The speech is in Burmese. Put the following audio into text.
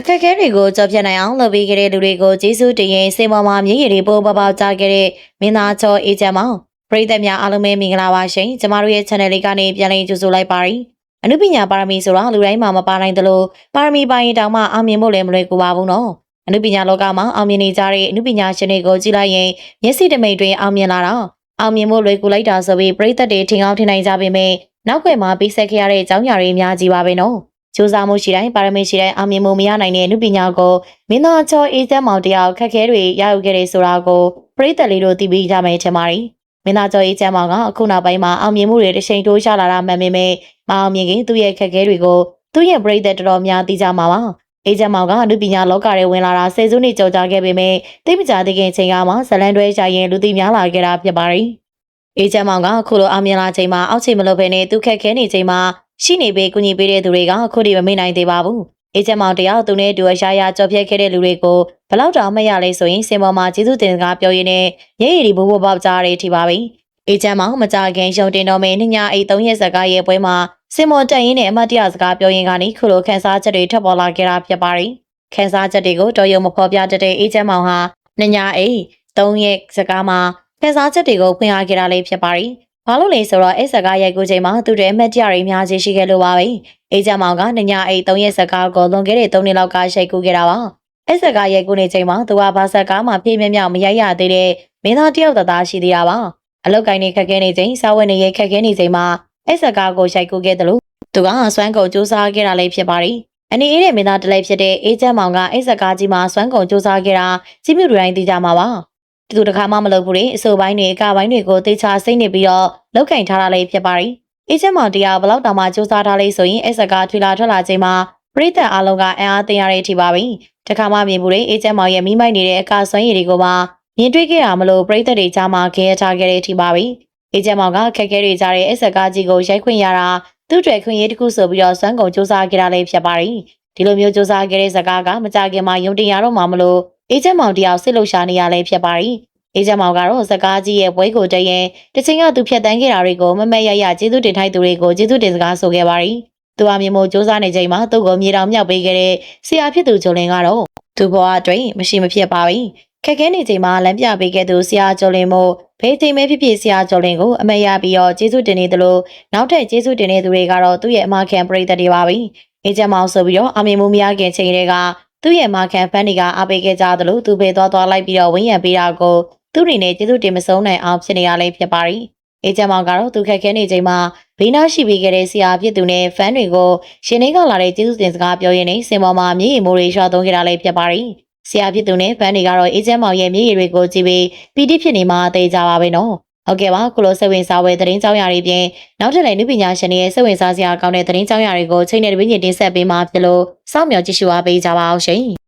အခက်အခဲတွေကိုကြော်ဖြတ်နိုင်အောင်လုပ်ပေးခဲ့တဲ့လူတွေကိုကျေးဇူးတင်ရင်စေမော်မှာမြေရည်တွေပိုးပပကြားခဲ့တဲ့မင်းသားချောအေဂျင့်မောင်ပရိသတ်များအားလုံးပဲမင်္ဂလာပါရှင်ကျမတို့ရဲ့ channel လေးကနေပြန်လည်ကြိုဆိုလိုက်ပါရီအနုပညာပါရမီဆိုတာလူတိုင်းမှာမပါနိုင်သလိုပါရမီပိုင်းရင်တောင်မှအောင်မြင်ဖို့လည်းမလွယ်ကူပါဘူးနော်အနုပညာလောကမှာအောင်မြင်နေကြတဲ့အနုပညာရှင်တွေကိုကြည့်လိုက်ရင်မျက်စိတမိတ်တွင်အောင်မြင်လာတော့အောင်မြင်ဖို့လွယ်ကူလိုက်တာဆိုပြီးပရိသတ်တွေထင်အောင်ထင်နိုင်ကြပေမဲ့နောက်ွယ်မှာပြီးဆက်ခဲ့ရတဲ့အကြောင်းအရာတွေအများကြီးပါပဲနော် စူးစမ်းမှုရှိတိုင်းပါရမီရှိတိုင်းအောင်မြင်မှုမရနိုင်တဲ့နုပညာကိုမင်းသားချောအေးသက်မောင်တယောက်ခက်ခဲတွေရယူခဲ့တယ်ဆိုတာကိုပရိသတ်လေးတို့သိပြီးကြမယ်ထင်ပါတယ်။မင်းသားချောအေးသက်မောင်ကအခုနောက်ပိုင်းမှာအောင်မြင်မှုတွေတစ်ချိန်တိုးရှာလာတာမှန်ပေမဲ့မအောင်မြင်ခင်သူ့ရဲ့ခက်ခဲတွေကိုသူ့ရဲ့ပရိသတ်တော်တော်များသိကြမှာပါ။အေးသက်မောင်ကနုပညာလောကထဲဝင်လာတာဆယ်စုနှစ်ကျော်ကြာခဲ့ပေမဲ့သိမကြသေးခင်ချိန်ကမှဇလန်တွဲချရင်လူသိများလာခဲ့တာဖြစ်ပါတယ်။အေးချမ်းမောင်ကအခုလိုအောင်မြင်လာချိန်မှာအောက်ချိန်မလို့ဘဲနဲ့သူခက်ခဲနေချိန်မှာ ရှိနေပေးကူညီပေးတဲ့သူတွေကအခုဒီမမေ့နိုင်သေးပါဘူး။အေးချမ်းမောင်တယောက်သူနဲ့တူအရှာရကြော်ဖြတ်ခဲ့တဲ့လူတွေကိုဘလောက်တောင်မရလဲဆိုရင်စင်ပေါ်မှာကျေးဇူးတင်စကားပြောရင်းနဲ့ရဲရည်ဒီဘိုးဘိုးပေါက်ကြားရတဲ့ထိပါပဲ။အေးချမ်းမောင်မကြခင်ရုံတင်တော်မင်းညအိတ်၃ရက်စကားရဲ့ပွဲမှာစင်မော်တက်ရင်းနဲ့အမတ်တရစကားပြောရင်းကနေခုလိုခန်းစားချက်တွေထပ်ပေါ်လာခဲ့တာဖြစ်ပါတယ်။ခန်းစားချက်တွေကိုတော်ရုံမဖော်ပြတတ်တဲ့အေးချမ်းမောင်ဟာညညအိတ်၃ရက်စကားမှာခန်းစားချက်တွေကိုဖွင့်အားခဲ့တာလေးဖြစ်ပါတယ်။ ဘာလို့လဲဆိုတော့အဲ့စကားရိုက်ကူးချိန်မှာသူတဲ့အမတ်တရတွေအများကြီးရှိခဲ့လို့ပါပဲ။အေးကြမောင်ကညညအိတ်၃ရက်စကားကိုလွန်ခဲ့တဲ့၃နှစ်လောက်ကရိုက်ကူးခဲ့တာပါ။အဲ့စကားရိုက်ကူးနေချိန်မှာသူကဘာစကားမှပြေးမြမြောက်မရိုက်ရသေးတဲ့မင်းသားတယောက်တသားရှိသေးတာပါ။အလောက်ကိုင်းနေခက်ခဲနေချိန်စာဝတ်နေရခက်ခဲနေချိန်မှာအဲ့စကားကိုရိုက်ကူးခဲ့တယ်လို့သူကစွမ်းကုန်စူးစမ်းခဲ့တာလေးဖြစ်ပါတယ်။အနေအေးတဲ့မင်းသားတလိုက်ဖြစ်တဲ့အေးချမ်းမောင်ကအဲ့စကားကြီးမှာစွမ်းကုန်စူးစမ်းခဲ့တာကြီးမြူတိုင်းသိကြမှာပါ။ သူတခါမှမလုပ်ဘူးလေအစိုးပိုင်းတွေအကပိုင်းတွေကိုတေချာစိတ်နေပြီးတော့လောက်ကင်ထားတာလေးဖြစ်ပါတယ်။အေးချမ်းမောင်တရားဘလောက်တောင်မှစူးစမ်းထားလေးဆိုရင်အဲ့စကားထွေလာထွက်လာချိန်မှာပရိသတ်အားလုံးကအံ့အားသင်ရတဲ့အထိပါပဲ။တခါမှမြင်ဘူးလေအေးချမ်းမောင်ရဲ့မိမိုက်နေတဲ့အကဆွမ်းရည်တွေကိုမှမြင်တွေ့ခဲ့ရမလို့ပရိသတ်တွေကြားမှာခဲထားခဲ့တဲ့အထိပါပဲ။အေးချမ်းမောင်ကခက်ခဲတွေကြားတဲ့အဲ့စကားကြီးကိုရိုက်ခွင့်ရတာသူ့တွေ့ခွင့်ရတစ်ခုဆိုပြီးတော့စွမ်းကုန်စူးစမ်းခဲ့တာလေးဖြစ်ပါတယ်။ဒီလိုမျိုးစူးစမ်းခဲ့တဲ့စကားကမကြခင်မှာယုံတင်ရတော့မှမလို့အေးချမ်းမောင်တယောက်စစ်လှုပ်ရှားနေရလဲဖြစ်ပါတယ်။ အေးချမ်းမောင်ကတော့စကားကြီးရဲ့ဘွဲကိုတရင်တချင်းကသူဖြတ်တန်းခဲ့တာတွေကိုမမက်ရရကျေးဇူးတင်ထိုက်သူတွေကိုကျေးဇူးတင်စကားဆိုခဲ့ပါရီ။သူအမြင်မို့စ조사နေချိန်မှာသူ့ကိုမြေတောင်မြောက်ပေးခဲ့တဲ့ဆရာဖြစ်သူဂျိုလင်ကတော့သူ့ဘဝအတွင်းမရှိမဖြစ်ပါဘူး။ခက်ခဲနေချိန်မှာလမ်းပြပေးခဲ့သူဆရာဂျိုလင်မို့ဖေးချိန်မဲဖြစ်ဖြစ်ဆရာဂျိုလင်ကိုအမက်ရပြီးတော့ကျေးဇူးတင်နေသလိုနောက်ထပ်ကျေးဇူးတင်နေသူတွေကတော့သူ့ရဲ့အမခံပရိသတ်တွေပါပဲ။အေးချမ်းမောင်ဆိုပြီးတော့အမြင်မို့မရခင်ချိန်တွေကသူ့ရဲ့အမခံဖန်တွေကအားပေးခဲ့ကြသလိုသူဖေးသွားသွားလိုက်ပြီးတော့ဝင်းရံပေးတာကို သူ့အနေနဲ့ကျေးဇူးတင်မဆုံးနိုင်အောင်ဖြစ်နေရလဲဖြစ်ပါရီ။အေဂျင့်မောင်ကတော့သူခက်ခဲနေချိန်မှာဘေးနားရှိပေးခဲ့တဲ့ဆရာဖြစ်သူနဲ့ဖန်တွေကိုရှင်နေကလာတဲ့ကျေးဇူးတင်စကားပြောရင်းနဲ့စင်ပေါ်မှာမြေရီမိုးတွေရွှာသွန်းခဲ့တာလည်းဖြစ်ပါရီ။ဆရာဖြစ်သူနဲ့ဖန်တွေကတော့အေဂျင့်မောင်ရဲ့မြေရီတွေကိုကြည့်ပြီးပီတိဖြစ်နေမှသိကြပါပဲနော်။ဟုတ်ကဲ့ပါခုလိုစိတ်ဝင်စားဝဲသတင်းကြောင်းရာတွေပြင်နောက်ထပ်လည်းနုပညာရှင်တွေရဲ့စိတ်ဝင်စားစရာကောင်းတဲ့သတင်းကြောင်းရာတွေကိုချိန်နဲ့တပင်းချင်းတင်ဆက်ပေးမှာဖြစ်လို့စောင့်မျှော်ကြည့်ရှုအားပေးကြပါအောင်ရှင်။